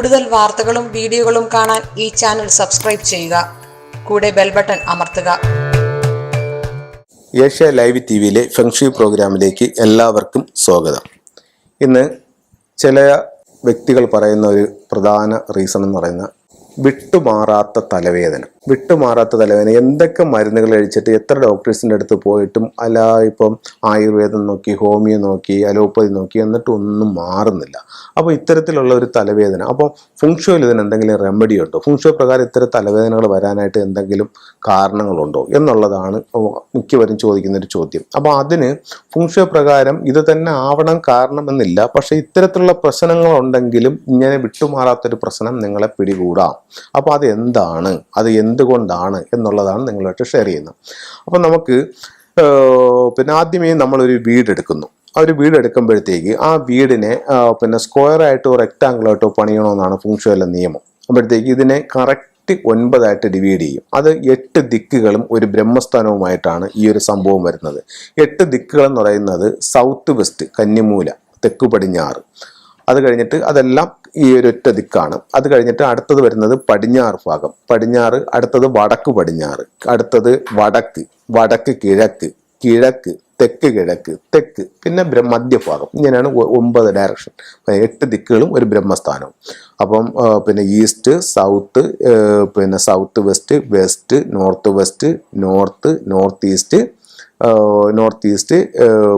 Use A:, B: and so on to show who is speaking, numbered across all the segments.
A: കൂടുതൽ വാർത്തകളും വീഡിയോകളും കാണാൻ ഈ ചാനൽ സബ്സ്ക്രൈബ് ചെയ്യുക. കൂടെ ബെൽ ബട്ടൺ അമർത്തുക.
B: ഏഷ്യ ലൈവ് ടി വിയിലെ ഫെങ്ഷി പ്രോഗ്രാമിലേക്ക് എല്ലാവർക്കും സ്വാഗതം. ഇന്ന് ചില വ്യക്തികൾ പറയുന്ന ഒരു പ്രധാന റീസൺ എന്ന് പറയുന്ന വിട്ടുമാറാത്ത തലവേദന. വിട്ടുമാറാത്ത തലവേദന എന്തൊക്കെ മരുന്നുകൾ കഴിച്ചിട്ട് എത്ര ഡോക്ടേഴ്സിന്റെ അടുത്ത് പോയിട്ടും അല്ല ഇപ്പം ആയുർവേദം നോക്കി ഹോമിയോ നോക്കി അലോപ്പതി നോക്കി എന്നിട്ടും ഒന്നും മാറുന്നില്ല. അപ്പോൾ ഇത്തരത്തിലുള്ള ഒരു തലവേദന. അപ്പോൾ ഫുങ്ഷോയിൽ ഇതിന് എന്തെങ്കിലും റെമഡി ഉണ്ടോ? ഫുങ്ഷോ പ്രകാരം ഇത്തരം തലവേദനകൾ വരാനായിട്ട് എന്തെങ്കിലും കാരണങ്ങളുണ്ടോ? എന്നുള്ളതാണ് മിക്കവരും ചോദിക്കുന്ന ഒരു ചോദ്യം. അപ്പോൾ അതിന് ഫുങ്ഷോ പ്രകാരം ഇത് തന്നെ ആവണം കാരണമെന്നില്ല പക്ഷേ ഇത്തരത്തിലുള്ള പ്രശ്നങ്ങളുണ്ടെങ്കിലും ഇങ്ങനെ വിട്ടുമാറാത്തൊരു പ്രശ്നം നിങ്ങളെ പിടികൂടാം. അപ്പോൾ അത് എന്താണ് അത് എന്തുകൊണ്ടാണ് എന്നുള്ളതാണ് നിങ്ങളുമായിട്ട് ഷെയർ ചെയ്യുന്നത്. അപ്പം നമുക്ക് പിന്നെ ആദ്യമേ നമ്മളൊരു വീടെടുക്കുന്നു. ആ ഒരു വീട് എടുക്കുമ്പോഴത്തേക്ക് ആ വീടിനെ പിന്നെ സ്ക്വയർ ആയിട്ടോ റെക്റ്റാങ്കിൾ ആയിട്ടോ പണിയണമെന്നാണ് ഫുങ്ഷുവല്ല നിയമം. അപ്പോഴത്തേക്ക് ഇതിനെ കറക്റ്റ് ഒൻപതായിട്ട് ഡിവൈഡ് ചെയ്യും. അത് എട്ട് ദിക്കുകളും ഒരു ബ്രഹ്മസ്ഥാനവുമായിട്ടാണ് ഈ ഒരു സംഭവം വരുന്നത്. എട്ട് ദിക്കുകൾ എന്ന് പറയുന്നത് സൗത്ത് വെസ്റ്റ് കന്നിമൂല തെക്ക് പടിഞ്ഞാറ് അത് കഴിഞ്ഞിട്ട് അതെല്ലാം ഈ ഒരു ഒറ്റ ദിക്കാണ്. അത് കഴിഞ്ഞിട്ട് അടുത്തത് വരുന്നത് പടിഞ്ഞാറ് ഭാഗം. പടിഞ്ഞാറ് അടുത്തത് വടക്ക് പടിഞ്ഞാറ് അടുത്തത് വടക്ക് വടക്ക് കിഴക്ക് കിഴക്ക് തെക്ക് കിഴക്ക് തെക്ക് പിന്നെ മധ്യഭാഗം. ഇങ്ങനെയാണ് ഒമ്പത് ഡയറക്ഷൻ എട്ട് ദിക്കുകളും ഒരു ബ്രഹ്മസ്ഥാനവും. അപ്പം പിന്നെ ഈസ്റ്റ് സൗത്ത് പിന്നെ south west west north west north north east north east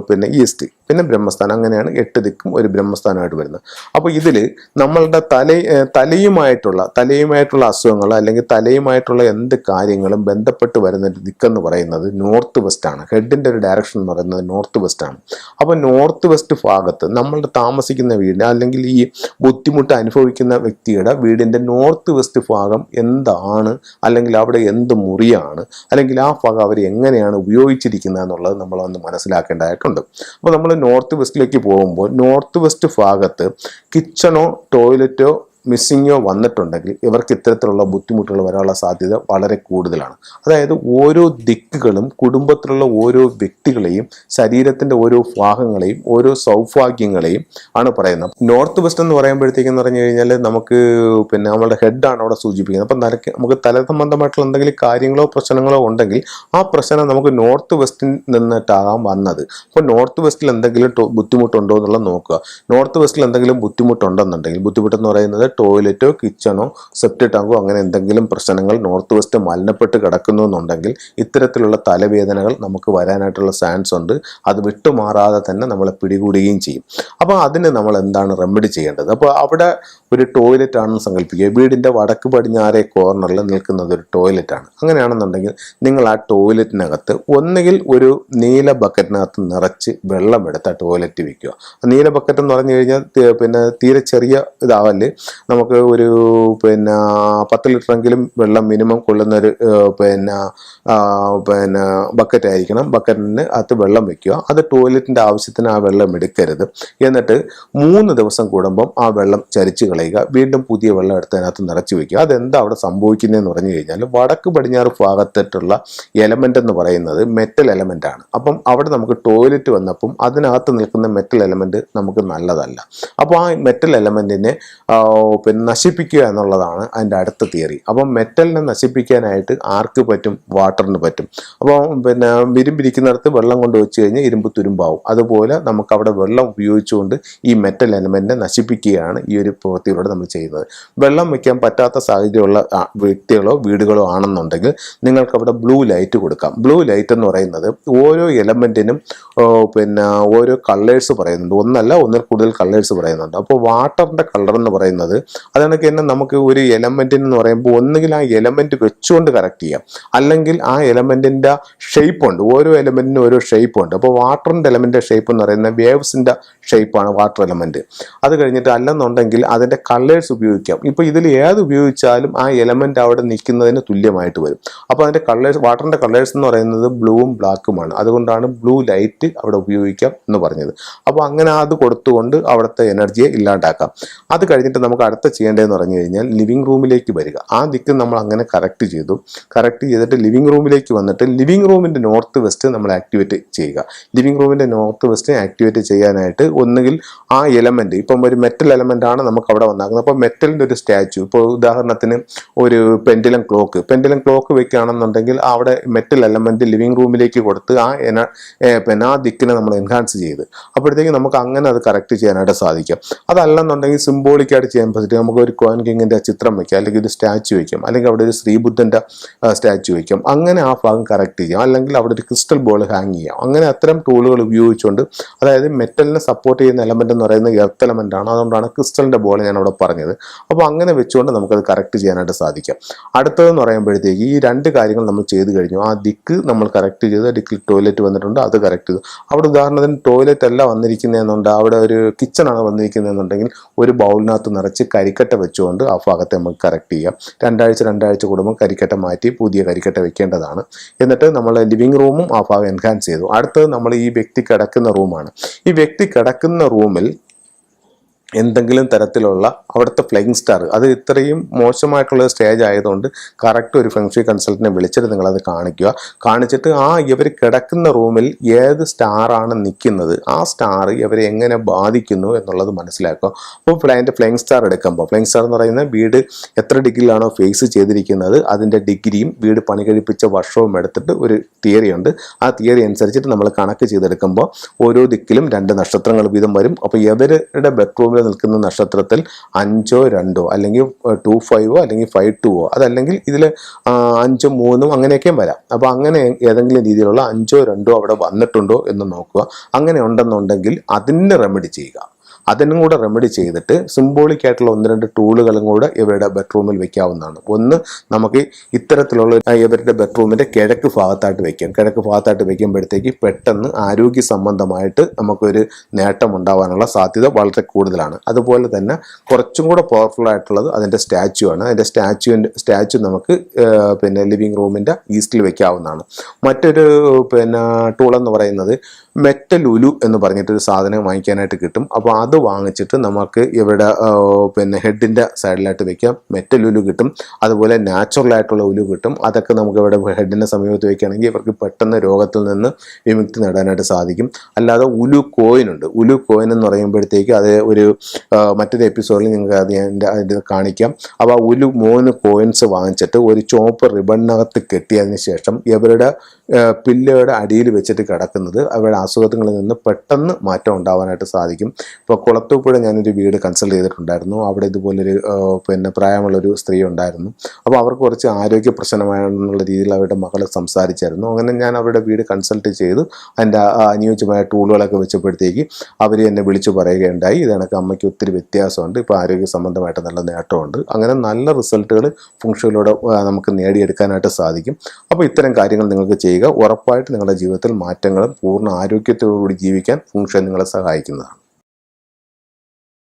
B: പിന്നെ ഈസ്റ്റ് പിന്നെ ബ്രഹ്മസ്ഥാനം. അങ്ങനെയാണ് എട്ട് ദിക്കും ഒരു ബ്രഹ്മസ്ഥാനമായിട്ട് വരുന്നത്. അപ്പോൾ ഇതിൽ നമ്മളുടെ തല തലയുമായിട്ടുള്ള തലയുമായിട്ടുള്ള അസുഖങ്ങൾ അല്ലെങ്കിൽ തലയുമായിട്ടുള്ള എന്ത് കാര്യങ്ങളും ബന്ധപ്പെട്ട് വരുന്ന ഒരു ദിക്കെന്ന് പറയുന്നത് നോർത്ത് വെസ്റ്റ് ആണ്. ഹെഡിന്റെ ഒരു ഡയറക്ഷൻ എന്ന് പറയുന്നത് നോർത്ത് വെസ്റ്റ് ആണ്. അപ്പോൾ നോർത്ത് വെസ്റ്റ് ഭാഗത്ത് നമ്മളുടെ താമസിക്കുന്ന വീട് അല്ലെങ്കിൽ ഈ ബുദ്ധിമുട്ട് അനുഭവിക്കുന്ന വ്യക്തിയുടെ വീടിന്റെ നോർത്ത് വെസ്റ്റ് ഭാഗം എന്താണ്? അല്ലെങ്കിൽ അവിടെ എന്ത് മുറിയാണ്? അല്ലെങ്കിൽ ആ ഭാഗം അവർ എങ്ങനെയാണ് ഉപയോഗിച്ചിരിക്കുന്നത്? എന്നുള്ളത് നമ്മൾ ഒന്ന് മനസ്സിലാക്കേണ്ടതായിട്ടുണ്ട്. അപ്പോൾ നമ്മൾ നോർത്ത് വെസ്റ്റിലേക്ക് പോകുമ്പോൾ നോർത്ത് വെസ്റ്റ് ഭാഗത്ത് കിച്ചണോ ടോയ്ലറ്റോ മിസ്സിങ്ങോ വന്നിട്ടുണ്ടെങ്കിൽ ഇവർക്ക് ഇത്തരത്തിലുള്ള ബുദ്ധിമുട്ടുകൾ വരാനുള്ള സാധ്യത വളരെ കൂടുതലാണ്. അതായത് ഓരോ ദിക്കുകളും കുടുംബത്തിലുള്ള ഓരോ വ്യക്തികളെയും ശരീരത്തിന്റെ ഓരോ ഭാഗങ്ങളെയും ഓരോ സൗഭാഗ്യങ്ങളെയും ആണ് പറയുന്നത്. നോർത്ത് വെസ്റ്റ് എന്ന് പറയുമ്പോഴത്തേക്കെന്ന് പറഞ്ഞു കഴിഞ്ഞാൽ നമുക്ക് പിന്നെ നമ്മുടെ ഹെഡാണ് അവിടെ സൂചിപ്പിക്കുന്നത്. അപ്പം തലക്ക് നമുക്ക് തല സംബന്ധമായിട്ടുള്ള എന്തെങ്കിലും കാര്യങ്ങളോ പ്രശ്നങ്ങളോ ഉണ്ടെങ്കിൽ ആ പ്രശ്നം നമുക്ക് നോർത്ത് വെസ്റ്റിൽ നിന്നിട്ടാകാം വന്നത്. അപ്പോൾ നോർത്ത് വെസ്റ്റിൽ എന്തെങ്കിലും ബുദ്ധിമുട്ടുണ്ടോ എന്നുള്ളത് നോക്കുക. നോർത്ത് വെസ്റ്റിൽ എന്തെങ്കിലും ബുദ്ധിമുട്ടുണ്ടെന്നുണ്ടെങ്കിൽ ബുദ്ധിമുട്ടെന്ന് പറയുന്നത് ടോയ്ലറ്റോ കിച്ചണോ സെപ്റ്റ് ടാങ്കോ അങ്ങനെ എന്തെങ്കിലും പ്രശ്നങ്ങൾ നോർത്ത് വെസ്റ്റ് മലിനപ്പെട്ട് കിടക്കുന്നു എന്നുണ്ടെങ്കിൽ ഇത്തരത്തിലുള്ള തലവേദനകൾ നമുക്ക് വരാനായിട്ടുള്ള ചാൻസ് ഉണ്ട്. അത് വിട്ടുമാറാതെ തന്നെ നമ്മളെ പിടികൂടുകയും ചെയ്യും. അപ്പോൾ അതിന് നമ്മൾ എന്താണ് റെമഡി ചെയ്യേണ്ടത്? അപ്പോൾ അവിടെ ഒരു ടോയ്ലറ്റ് ആണെന്ന് സങ്കല്പിക്കുക വീടിന്റെ വടക്ക് പടിഞ്ഞാറേ കോർണറിൽ നിൽക്കുന്നത് ഒരു ടോയ്ലറ്റ് ആണ്. അങ്ങനെയാണെന്നുണ്ടെങ്കിൽ നിങ്ങൾ ആ ടോയ്ലറ്റിനകത്ത് ഒന്നുകിൽ ഒരു നീല ബക്കറ്റിനകത്ത് നിറച്ച് വെള്ളമെടുത്ത് ആ ടോയ്ലറ്റ് വയ്ക്കുക നീല ബക്കറ്റ് എന്ന് പറഞ്ഞു കഴിഞ്ഞാൽ പിന്നെ തീരെ ചെറിയ ഇതാവൽ. നമുക്ക് ഒരു പിന്നെ പത്ത് ലിറ്ററെങ്കിലും വെള്ളം മിനിമം കൊള്ളുന്ന ഒരു പിന്നെ പിന്നെ ബക്കറ്റ് ആയിരിക്കണം. ബക്കറ്റിന് അകത്ത് വെള്ളം വെക്കുക. അത് ടോയ്ലറ്റിന്റെ ആവശ്യത്തിന് ആ വെള്ളം എടുക്കരുത്. എന്നിട്ട് മൂന്ന് ദിവസം കൂടുമ്പം ആ വെള്ളം ചരിച്ചു കളയുക വീണ്ടും പുതിയ വെള്ളം എടുത്ത് അതിനകത്ത് നിറച്ച് വെക്കുക. അതെന്താ അവിടെ സംഭവിക്കുന്നതെന്ന് പറഞ്ഞു കഴിഞ്ഞാൽ വടക്ക് പടിഞ്ഞാറ് ഭാഗത്തിട്ടുള്ള എലമെന്റ് എന്ന് പറയുന്നത് മെറ്റൽ എലമെന്റ് ആണ്. അപ്പം അവിടെ നമുക്ക് ടോയ്ലറ്റ് വന്നപ്പം അതിനകത്ത് നിൽക്കുന്ന മെറ്റൽ എലമെന്റ് നമുക്ക് നല്ലതല്ല. അപ്പോൾ ആ മെറ്റൽ എലമെന്റിനെ പിന്നെ നശിപ്പിക്കുക എന്നുള്ളതാണ് അതിന്റെ അടുത്ത തിയറി അപ്പം മെറ്റലിനെ നശിപ്പിക്കാനായിട്ട് ആർക്ക് പറ്റും? വാട്ടറിന് പറ്റും. അപ്പോൾ പിന്നെ ഇരുമ്പിരിക്കുന്നിടത്ത് വെള്ളം കൊണ്ട് വെച്ച് കഴിഞ്ഞാൽ ഇരുമ്പ് തുരുമ്പാവും. അതുപോലെ നമുക്ക് അവിടെ വെള്ളം ഉപയോഗിച്ചുകൊണ്ട് ഈ മെറ്റൽ എലമെന്റിനെ നശിപ്പിക്കുകയാണ് ഈ ഒരു പ്രവൃത്തിയിലൂടെ നമ്മൾ ചെയ്യുന്നത്. വെള്ളം വയ്ക്കാൻ പറ്റാത്ത സാഹചര്യമുള്ള വ്യക്തികളോ വീടുകളോ ആണെന്നുണ്ടെങ്കിൽ നിങ്ങൾക്ക് അവിടെ ബ്ലൂ ലൈറ്റ് കൊടുക്കാം. ബ്ലൂ ലൈറ്റ് എന്ന് പറയുന്നത് ഓരോ എലമെന്റിനും പിന്നെ ഓരോ കളേഴ്സ് പറയുന്നുണ്ട്. ഒന്നല്ല ഒന്നിൽ കൂടുതൽ കളേഴ്സ് പറയുന്നുണ്ട്. അപ്പോൾ വാട്ടറിന്റെ കളർ എന്ന് പറയുന്നത് അതാണെങ്കിൽ തന്നെ നമുക്ക് ഒരു എലമെന്റിന് എന്ന് പറയുമ്പോൾ ഒന്നുകിൽ ആ എലമെന്റ് വെച്ചുകൊണ്ട് കറക്റ്റ് ചെയ്യാം. അല്ലെങ്കിൽ ആ എലമെന്റിന്റെ ഷേപ്പ് ഉണ്ട്. ഓരോ എലമെന്റിനും ഓരോ ഷേപ്പ് ഉണ്ട്. അപ്പോൾ വാട്ടറിന്റെ എലമെന്റിന്റെ ഷേപ്പ് എന്ന് പറയുന്നത് വേവ്സിന്റെ ഷേപ്പാണ് വാട്ടർ എലമെന്റ് അത് കഴിഞ്ഞിട്ട് അല്ലെന്നുണ്ടെങ്കിൽ അതിന്റെ കളേഴ്സ് ഉപയോഗിക്കാം. ഇപ്പോൾ ഇതിൽ ഏത് ഉപയോഗിച്ചാലും ആ എലമെന്റ് അവിടെ നിൽക്കുന്നതിന് തുല്യമായിട്ട് വരും. അപ്പോൾ അതിന്റെ കളേഴ്സ് വാട്ടറിന്റെ കളേഴ്സ് എന്ന് പറയുന്നത് ബ്ലൂവും ബ്ലാക്കുമാണ് അതുകൊണ്ടാണ് ബ്ലൂ ലൈറ്റ് അവിടെ ഉപയോഗിക്കാം എന്ന് പറഞ്ഞത്. അപ്പോൾ അങ്ങനെ അത് കൊടുത്തുകൊണ്ട് അവിടുത്തെ എനർജിയെ ഇല്ലാണ്ടാക്കാം. അത് കഴിഞ്ഞിട്ട് നമുക്ക് അടുത്ത ചെയ്യേണ്ടതെന്ന് പറഞ്ഞു കഴിഞ്ഞാൽ ലിവിംഗ് റൂമിലേക്ക് വരിക. ആ ദിക്ക് നമ്മൾ അങ്ങനെ കറക്റ്റ് ചെയ്തു. കറക്റ്റ് ചെയ്തിട്ട് ലിവിംഗ് റൂമിലേക്ക് വന്നിട്ട് ലിവിംഗ് റൂമിന്റെ നോർത്ത് വെസ്റ്റ് നമ്മൾ ആക്ടിവേറ്റ് ചെയ്യുക. ലിവിംഗ് റൂമിന്റെ നോർത്ത് വെസ്റ്റ് ആക്ടിവേറ്റ് ചെയ്യാനായിട്ട് ഒന്നുകിൽ ആ എലമെന്റ് ഇപ്പം ഒരു മെറ്റൽ എലമെന്റ് ആണ് നമുക്ക് വന്നാക്കുന്നത്. അപ്പോൾ മെറ്റലിന്റെ ഒരു സ്റ്റാച്ചു. ഇപ്പോൾ ഉദാഹരണത്തിന് ഒരു പെൻഡിലം ക്ലോക്ക്. പെൻഡിലം ക്ലോക്ക് വെക്കുകയാണെന്നുണ്ടെങ്കിൽ അവിടെ മെറ്റൽ എലമെന്റ് ലിവിങ് റൂമിലേക്ക് കൊടുത്ത് ആ എന പിന്നെ ആ ദിക്കിനെ നമ്മൾ എൻഹാൻസ് ചെയ്ത്. അപ്പോഴത്തേക്ക് നമുക്ക് അങ്ങനെ അത് കറക്റ്റ് ചെയ്യാനായിട്ട് സാധിക്കും. അതല്ലെന്നുണ്ടെങ്കിൽ സിംബോളിക്കായിട്ട് ചെയ്യാൻ പറ്റും നമുക്ക് ഒരു കോയൻ കിങ്ങിന്റെ ചിത്രം വയ്ക്കാം അല്ലെങ്കിൽ ഒരു സ്റ്റാച്ചു വയ്ക്കാം അല്ലെങ്കിൽ അവിടെ ഒരു ശ്രീബുദ്ധന്റെ സ്റ്റാച്ചു വയ്ക്കാം. അങ്ങനെ ആ ഭാഗം കറക്റ്റ് ചെയ്യാം. അല്ലെങ്കിൽ അവിടെ ഒരു ക്രിസ്റ്റൽ ബോൾ ഹാങ് ചെയ്യാം. അങ്ങനെ അത്തരം ടൂളുകൾ ഉപയോഗിച്ചുകൊണ്ട് അതായത് മെറ്റലിനെ സപ്പോർട്ട് ചെയ്യുന്ന എലമെന്റ് എന്ന് പറയുന്നത് എർത്ത് എലമെന്റ് ആണ് അതുകൊണ്ടാണ് ക്രിസ്റ്റലിന്റെ ബോൾ അവിടെ പറഞ്ഞത്. അപ്പോൾ അങ്ങനെ വെച്ചുകൊണ്ട് നമുക്കത് കറക്റ്റ് ചെയ്യാനായിട്ട് സാധിക്കാം. അടുത്തതെന്ന് പറയുമ്പോഴത്തേക്ക് ഈ രണ്ട് കാര്യങ്ങൾ നമ്മൾ ചെയ്ത് കഴിഞ്ഞു. ആ ദിക്ക് നമ്മൾ കറക്റ്റ് ചെയ്ത്. ദിക്കിൽ ടോയ്ലറ്റ് വന്നിട്ടുണ്ട്. അത് കറക്റ്റ് ചെയ്തു. അവിടെ ഉദാഹരണത്തിന് ടോയ്ലറ്റ് അല്ല വന്നിരിക്കുന്നതെന്നുണ്ട്. അവിടെ ഒരു കിച്ചണാണ് വന്നിരിക്കുന്നതെന്നുണ്ടെങ്കിൽ ഒരു ബൗളിനകത്ത് നിറച്ച് കരിക്കട്ട വെച്ചുകൊണ്ട് ആ ഭാഗത്തെ നമുക്ക് കറക്റ്റ് ചെയ്യാം. രണ്ടാഴ്ച രണ്ടാഴ്ച കൂടുമ്പോൾ കരിക്കട്ട മാറ്റി പുതിയ കരിക്കട്ട വെക്കേണ്ടതാണ്. എന്നിട്ട് നമ്മൾ ലിവിങ് റൂമും ആ ഭാഗം എൻഹാൻസ് ചെയ്തു. അടുത്തത് നമ്മൾ ഈ വ്യക്തി കിടക്കുന്ന റൂമാണ് ഈ വ്യക്തി കിടക്കുന്ന റൂമിൽ എന്തെങ്കിലും തരത്തിലുള്ള അവിടുത്തെ ഫ്ലൈങ് സ്റ്റാർ അത് ഇത്രയും മോശമായിട്ടുള്ള സ്റ്റേജ് ആയതുകൊണ്ട് കറക്റ്റ് ഒരു ഫെങ്ഷി കൺസൾട്ടിനെ വിളിച്ചിട്ട് നിങ്ങളത് കാണിക്കുക. കാണിച്ചിട്ട് ആ ഇവർ കിടക്കുന്ന റൂമിൽ ഏത് സ്റ്റാറാണ് നിൽക്കുന്നത് ആ സ്റ്റാർ ഇവരെ എങ്ങനെ ബാധിക്കുന്നു എന്നുള്ളത് മനസ്സിലാക്കുക. അപ്പോൾ അതിന്റെ ഫ്ലൈങ് സ്റ്റാർ എടുക്കുമ്പോൾ ഫ്ലൈങ് സ്റ്റാർ എന്ന് പറയുന്നത് വീട് എത്ര ഡിഗ്രിയിലാണോ ഫേസ് ചെയ്തിരിക്കുന്നത് അതിന്റെ ഡിഗ്രിയും വീട് പണി കഴിപ്പിച്ച വർഷവും എടുത്തിട്ട് ഒരു തിയറി ഉണ്ട്. ആ തിയറി അനുസരിച്ചിട്ട് നമ്മൾ കണക്ക് ചെയ്തെടുക്കുമ്പോൾ ഓരോ ദിക്കിലും രണ്ട് നക്ഷത്രങ്ങൾ വീതം വരും. അപ്പോൾ ഇവരുടെ ബെഡ്റൂമിൽ നിൽക്കുന്ന നക്ഷത്രത്തിൽ അഞ്ചോ രണ്ടോ അല്ലെങ്കിൽ ടു ഫൈവോ അല്ലെങ്കിൽ ഫൈവ് ടുവോ അതല്ലെങ്കിൽ ഇതിൽ അഞ്ചോ മൂന്നും അങ്ങനെയൊക്കെയും വരാം. അപ്പോൾ അങ്ങനെ ഏതെങ്കിലും രീതിയിലുള്ള അഞ്ചോ രണ്ടോ അവിടെ വന്നിട്ടുണ്ടോ എന്ന് നോക്കുക. അങ്ങനെ ഉണ്ടെന്നുണ്ടെങ്കിൽ അതിന്റെ റെമഡി ചെയ്യുക. അതിനും കൂടെ റെമഡി ചെയ്തിട്ട് സിംബോളിക് ആയിട്ടുള്ള ഒന്ന് രണ്ട് ടൂളുകളും കൂടെ ഇവരുടെ ബെഡ്റൂമിൽ വെക്കാവുന്നതാണ്. ഒന്ന് നമുക്ക് ഇത്തരത്തിലുള്ള ഇവരുടെ ബെഡ്റൂമിന്റെ കിഴക്ക് ഭാഗത്തായിട്ട് വെക്കാം. കിഴക്ക് ഭാഗത്തായിട്ട് വെക്കുമ്പോഴത്തേക്ക് പെട്ടെന്ന് ആരോഗ്യ സംബന്ധമായിട്ട് നമുക്കൊരു നേട്ടം ഉണ്ടാവാനുള്ള സാധ്യത വളരെ കൂടുതലാണ്. അതുപോലെ തന്നെ കുറച്ചും കൂടെ പവർഫുൾ ആയിട്ടുള്ളത് അതിന്റെ സ്റ്റാച്ചു ആണ്. അതിന്റെ സ്റ്റാച്യുവിന്റെ സ്റ്റാച്ചു നമുക്ക് പിന്നെ ലിവിങ് റൂമിന്റെ ഈസ്റ്റിൽ വെക്കാവുന്നതാണ്. മറ്റൊരു പിന്നെ ടൂൾ എന്ന് പറയുന്നത് മെറ്റൽ ഉലു എന്ന് പറഞ്ഞിട്ടൊരു സാധനം വാങ്ങിക്കാനായിട്ട് കിട്ടും. അപ്പോൾ അത് വാങ്ങിച്ചിട്ട് നമുക്ക് ഇവിടെ പിന്നെ ഹെഡിന്റെ സൈഡിലായിട്ട് വെക്കാം. മെറ്റൽ ഉലു കിട്ടും. അതുപോലെ നാച്ചുറൽ ആയിട്ടുള്ള ഉലു കിട്ടും. അതൊക്കെ നമുക്ക് ഇവിടെ ഹെഡിന്റെ സമീപത്ത് വയ്ക്കുകയാണെങ്കിൽ ഇവർക്ക് പെട്ടെന്ന് രോഗത്തിൽ നിന്ന് വിമുക്തി നേടാനായിട്ട് സാധിക്കും. അല്ലാതെ ഉലു കോയിൻ ഉണ്ട്. ഉലു കോയിൻ എന്ന് പറയുമ്പോഴത്തേക്ക് അത് ഒരു മറ്റൊരു എപ്പിസോഡിൽ നിങ്ങൾക്ക് അത് എന്റെ അതിന്റെ കാണിക്കാം. അപ്പോൾ ആ ഉലു മൂന്ന് കോയിൻസ് വാങ്ങിച്ചിട്ട് ഒരു ചുവപ്പ് റിബണിനകത്ത് കെട്ടിയതിന് ശേഷം ഇവരുടെ പില്ലയുടെ അടിയിൽ വെച്ചിട്ട് കിടക്കുന്നത് അവരുടെ അസുഖങ്ങളിൽ നിന്ന് പെട്ടെന്ന് മാറ്റം ഉണ്ടാവാനായിട്ട് സാധിക്കും. ഇപ്പോൾ കുളത്തൂപ്പുഴ ഞാനൊരു വീട് കൺസൾട്ട് ചെയ്തിട്ടുണ്ടായിരുന്നു. അവിടെ ഇതുപോലൊരു പിന്നെ പ്രായമുള്ളൊരു സ്ത്രീ ഉണ്ടായിരുന്നു. അപ്പോൾ അവർക്ക് കുറച്ച് ആരോഗ്യ പ്രശ്നമാണെന്നുള്ള രീതിയിൽ അവരുടെ മകൾ സംസാരിച്ചായിരുന്നു. അങ്ങനെ ഞാൻ അവരുടെ വീട് കൺസൾട്ട് ചെയ്ത്. അതിന്റെ അനുയോജ്യമായ ടൂളുകളൊക്കെ വെച്ചപ്പോഴത്തേക്ക് അവർ എന്നെ വിളിച്ചു പറയുകയുണ്ടായി. ഇത് എനിക്ക് അമ്മയ്ക്ക് ഒത്തിരി വ്യത്യാസമുണ്ട്. ഇപ്പോൾ ആരോഗ്യ സംബന്ധമായിട്ട് നല്ല നേട്ടമുണ്ട്. അങ്ങനെ നല്ല റിസൾട്ടുകൾ ഫംഗ്ഷനിലൂടെ നമുക്ക് നേടിയെടുക്കാനായിട്ട് സാധിക്കും. അപ്പോൾ ഇത്തരം കാര്യങ്ങൾ നിങ്ങൾക്ക് ചെയ്യുക ഉറപ്പായിട്ട് നിങ്ങളുടെ ജീവിതത്തിൽ മാറ്റങ്ങളും പൂർണ ആരോഗ്യത്തോടുകൂടി ജീവിക്കാൻ ഫംഗ്ഷൻ നിങ്ങളെ സഹായിക്കുന്നതാണ്.